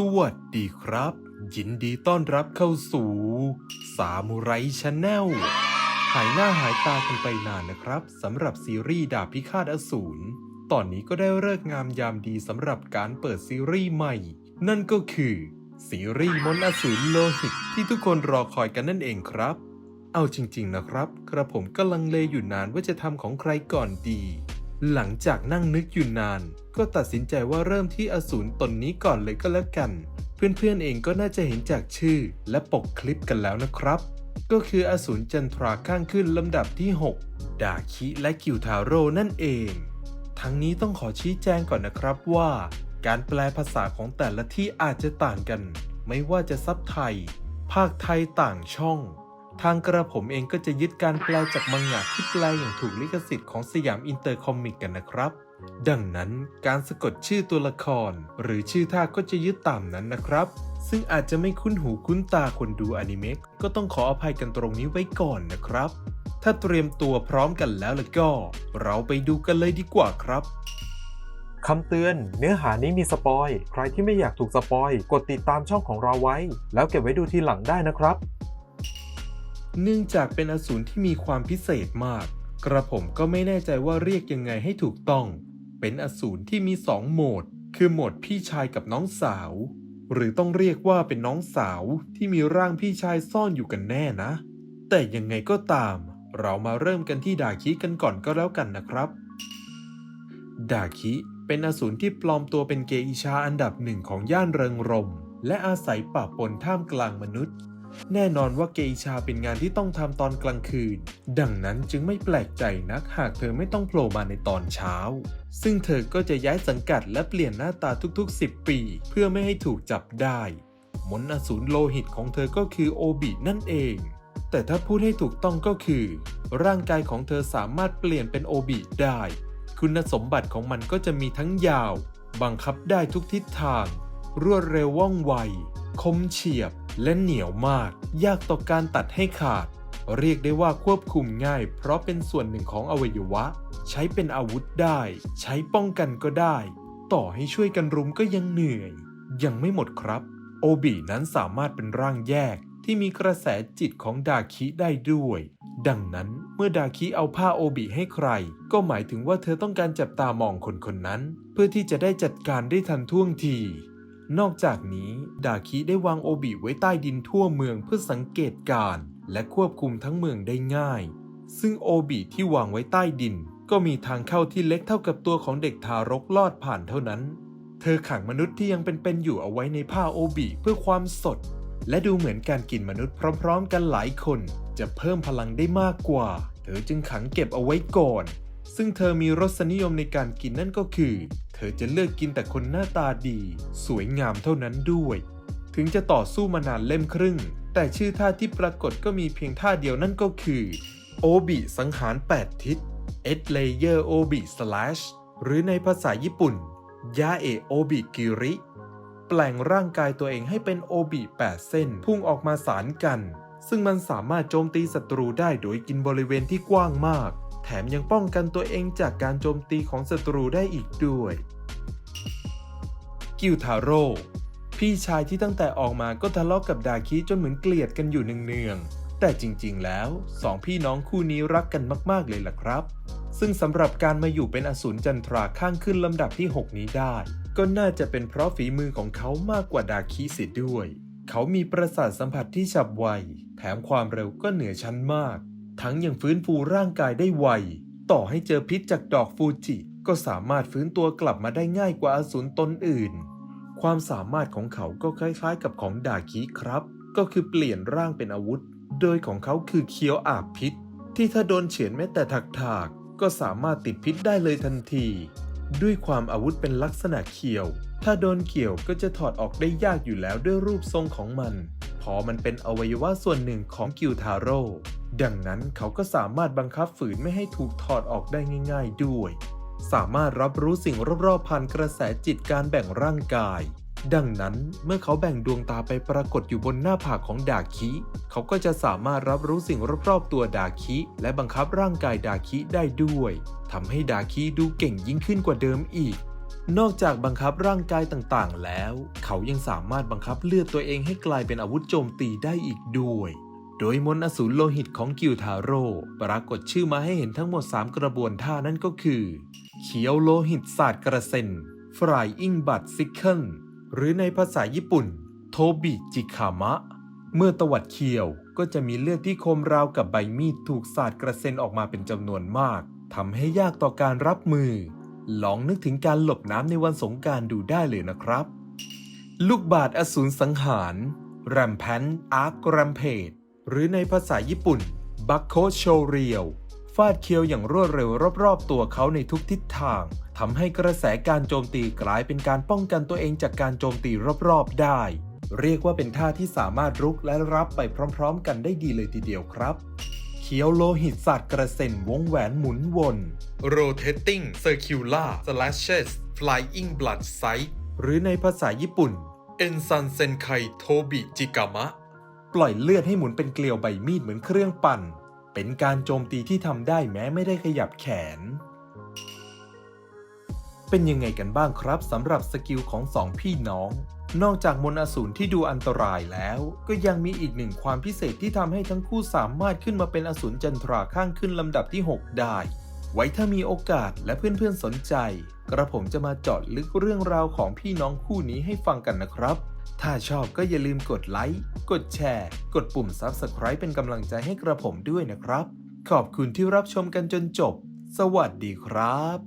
สวัสดีครับ ยินดีต้อนรับเข้าสู่สามูไรชาแนลหายหน้าหายตากันไปนานนะครับสำหรับซีรีส์ดาบพิฆาตอสูร ตอนนี้ก็ได้เลิกงามยามดีสำหรับการเปิดซีรีส์ใหม่ นั่นก็คือ ซีรีส์มนต์อสูรโลหิตที่ทุกคนรอคอยกันนั่นเองครับ เอาจริง ๆ นะครับ กระผมก็ลังเลอยู่นานว่าจะทำของใครก่อนดี หลังจากนั่งนึกอยู่นาน ก็ตัดสินใจว่าเริ่มที่อสูรตนนี้ก่อนเลยก็แล้วกัน เพื่อนๆเองก็น่าจะเห็นจากชื่อและปกคลิปกันแล้วนะครับ ก็คืออสูรจันทราข้างขึ้นลำดับที่ 6 ดาคิและกิวทาโร่นั่นเอง ทั้งนี้ต้องขอชี้แจงก่อนนะครับว่า การแปลภาษาของแต่ละที่อาจจะต่างกัน ไม่ว่าจะซับไทย ภาคไทยต่างช่อง ทางกระผมเองก็จะยึดการแปลจากมังงะที่แปลอย่างถูกลิขสิทธิ์ของสยามอินเตอร์คอมิกกันนะครับ ดังนั้นการสะกดชื่อตัวละคร หรือชื่อท่าก็จะยึดตามนั้นนะครับ ซึ่งอาจจะไม่คุ้นหูคุ้นตาคนดูอนิเมะก็ต้องขออภัยกันตรงนี้ไว้ก่อนนะครับ ถ้าเตรียมตัวพร้อมกันแล้วล้วก็ เราไปดูกันเลยดีกว่าครับคำเตือน เนื้อหานี้มีสปอย ใครที่ไม่อยากถูกสปอย กดติดตามช่องของเราไว้ แล้วเก็บไว้ดูทีหลังได้นะครับ เนื่องจากเป็นอสูรที่มีความพิเศษมาก กระผมก็ไม่แน่ใจว่าเรียกยังไงให้ถูกต้อง เป็นอสูรที่มีสองโหมด คือโหมดพี่ชายกับน้องสาว หรือต้องเรียกว่าเป็นน้องสาวที่มีร่างพี่ชายซ่อนอยู่กันแน่นะ แต่ยังไงก็ตาม เรามาเริ่มกันที่ดาคิกันก่อนก็แล้วกันนะครับ ดาคิเป็นอสูรที่ปลอมตัวเป็นเกอิชาอันดับหนึ่งของย่านเริงรม และอาศัยป่าปนท่ามกลางมนุษย์ แน่นอนว่าเกอิชาเป็นงานที่ต้องทำตอนกลางคืน ดังนั้นจึงไม่แปลกใจนักหากเธอไม่ต้องโผล่มาในตอนเช้า ซึ่งเธอก็จะย้ายสังกัดและเปลี่ยนหน้าตาทุกๆ 10 ปี เพื่อไม่ให้ถูกจับได้ มนต์อสูรโลหิตของเธอก็คือโอบินั่นเอง แต่ถ้าพูดให้ถูกต้องก็คือ ร่างกายของเธอสามารถเปลี่ยนเป็นโอบิได้ คุณสมบัติของมันก็จะมีทั้งยาว บังคับได้ทุกทิศทาง รวดเร็วว่องไว คมเฉียบและเหนียวมาก ยากต่อการตัดให้ขาด เรียกได้ว่าควบคุมง่าย เพราะเป็นส่วนหนึ่งของอวัยวะ ใช้เป็นอาวุธได้ ใช้ป้องกันก็ได้ ต่อให้ช่วยกันรุมก็ยังเหนื่อย ยังไม่หมดครับ โอบีนั้นสามารถเป็นร่างแยกที่มีกระแสจิตของดาคิได้ด้วย ดังนั้นเมื่อดาคิเอาผ้าโอบิให้ใคร ก็หมายถึงว่าเธอต้องการจับตามองคนคนนั้น เพื่อที่จะได้จัดการได้ทันท่วงที นอกจากนี้ ดาคิได้วางโอบิไว้ใต้ดินทั่วเมืองเพื่อสังเกตการณ์และควบคุมทั้งเมืองได้ง่าย ซึ่งโอบิที่วางไว้ใต้ดิน ก็มีทางเข้าที่เล็กเท่ากับตัวของเด็กทารกลอดผ่านเท่านั้น เธอขังมนุษย์ที่ยังเป็นๆอยู่เอาไว้ในผ้าโอบิเพื่อความสด และดูเหมือนการกินมนุษย์พร้อม ๆ กันหลายคน จะเพิ่มพลังได้มากกว่า เธอจึงขังเก็บเอาไว้ก่อน ซึ่งเธอมีรสนิยมในการกินนั่นก็คือ เธอจะเลือกกินแต่คนหน้าตาดี สวยงามเท่านั้นด้วย ถึงจะต่อสู้มานานเล่มครึ่ง แต่ชื่อท่าที่ปรากฏก็มีเพียงท่าเดียวนั่นก็คือโอบิสังหาร 8 ทิศเอ็ดเลเยอร์โอบิสลชหรือในภาษาญี่ปุ่นยาเอโอบิกิริ แปลงร่างกายตัวเองให้เป็นโอบิ8เส้น พุ่งออกมาสารกัน ซึ่งมันสามารถโจมตีศัตรูได้โดยกินบริเวณที่กว้างมาก แถมยังป้องกันตัวเองจากการโจมตีของศัตรูได้อีกด้วย กิวทาโร่พี่ชายที่ตั้งแต่ออกมาก็ทะเลาะกกับดาคิจนเหมือนเกลียดกันอยู่เนืองๆ แต่จริงๆแล้วสองพี่น้องคู่นี้รักกันมากๆเลยล่ะครับ ซึ่งสำหรับการมาอยู่เป็นอสูรจันทราข้างขึ้นลำดับที่ 6 นี้ได้ ก็น่าจะเป็นเพราะฝีมือของเขามากกว่าดาคิเสียด้วย เขามีประสาทสัมผัสที่ฉับไว แถมความเร็วก็เหนือชั้นมาก ทั้งยังฟื้นฟูร่างกายได้ไว ต่อให้เจอพิษจากดอกฟูจิ ก็สามารถฟื้นตัวกลับมาได้ง่ายกว่าอสูรตนอื่น ความสามารถของเขาก็คล้ายๆ กับของดาคิครับ ก็คือเปลี่ยนร่างเป็นอาวุธ โดยของเขาคือเคียวอาบพิษ ที่ถ้าโดนเฉือนแม้แต่ถักๆก็สามารถติดพิษได้เลยทันที ด้วยความอาวุธเป็นลักษณะเขียว ถ้าโดนเกี่ยวก็จะถอดออกได้ยากอยู่แล้วด้วยรูปทรงของมัน พอมันเป็นอวัยวะส่วนหนึ่งของกิวทาโร่ ดังนั้นเขาก็สามารถบังคับฝืนไม่ให้ถูกถอดออกได้ง่าย ๆ ด้วย สามารถรับรู้สิ่งรอบๆผ่านกระแสจิตการแบ่งร่างกาย ดังนั้นเมื่อเขาแบ่งดวงตาไปปรากฏอยู่บนหน้าผากของดาคิ เขาก็จะสามารถรับรู้สิ่งรอบๆตัวดาคิ และบังคับร่างกายดาคิได้ด้วยทำให้ดาคิดูเก่งยิ่งขึ้นกว่าเดิมอีกนอกจากบังคับร่างกายต่างๆ แล้ว เขายังสามารถบังคับเลือดตัวเองให้กลายเป็นอาวุธโจมตีได้อีกด้วย โดยมนต์อสูรโลหิตของกิวทาโร่ปรากฏชื่อมาให้เห็นทั้งหมด 3 กระบวนท่านั่นก็คือ เขียวโลหิตศาสตร์กระเซ็นฟรายอิงบัตซิคเคิลหรือในภาษาญี่ปุ่น โทบิจิคามะ เมื่อตวัดเคียวก็จะมีเลือดที่คมราวกับใบมีดถูกสาดกระเซ็นออกมาเป็นจำนวนมากทำให้ยากต่อการรับมือ ลองนึกถึงการหลบน้ำในวันสงการดูได้เลยนะครับ ลูกบาศก์อสูรสังหาร แรมแพนอาร์กแรมเพด หรือในภาษาญี่ปุ่นบัคโคโชเรียวฟาดเคียวอย่างรวดเร็วรอบๆ ตัวเขาในทุกทิศทางทำให้กระแสการโจมตีกลายเป็นการป้องกันตัวเองจากการโจมตีรอบๆ ได้ เรียกว่าเป็นท่าที่สามารถรุกและรับไปพร้อมๆ กันได้ดีเลยทีเดียวครับเขียวโลหิตศาสตร์กระเซ็นวงแหวนหมุนวน rotating circular slashes flying blood sight หรือในภาษาญี่ปุ่น ensan senkai tobi jikama ปล่อยเลือดให้หมุนเป็นเกลียวใบมีดเหมือนเครื่องปั่น เป็นการโจมตีที่ทำได้แม้ไม่ได้ขยับแขน เป็นยังไงกันบ้างครับสำหรับสกิลของสองพี่น้อง นอกจากมนอสูรที่ดูอันตรายแล้ว ก็ยังมีอีกหนึ่งความพิเศษที่ทำให้ทั้งคู่สามารถขึ้นมาเป็นอสูรจันทราข้างขึ้นลำดับที่ 6 ได้ ไว้ถ้ามีโอกาสและเพื่อนๆสนใจ กระผมจะมาเจาะลึกเรื่องราวของพี่น้องคู่นี้ให้ฟังกันนะครับ ถ้าชอบก็อย่าลืมกดไลค์ กดแชร์ กดปุ่ม Subscribe เป็นกำลังใจให้กระผมด้วยนะครับ ขอบคุณที่รับชมกันจนจบ สวัสดีครับ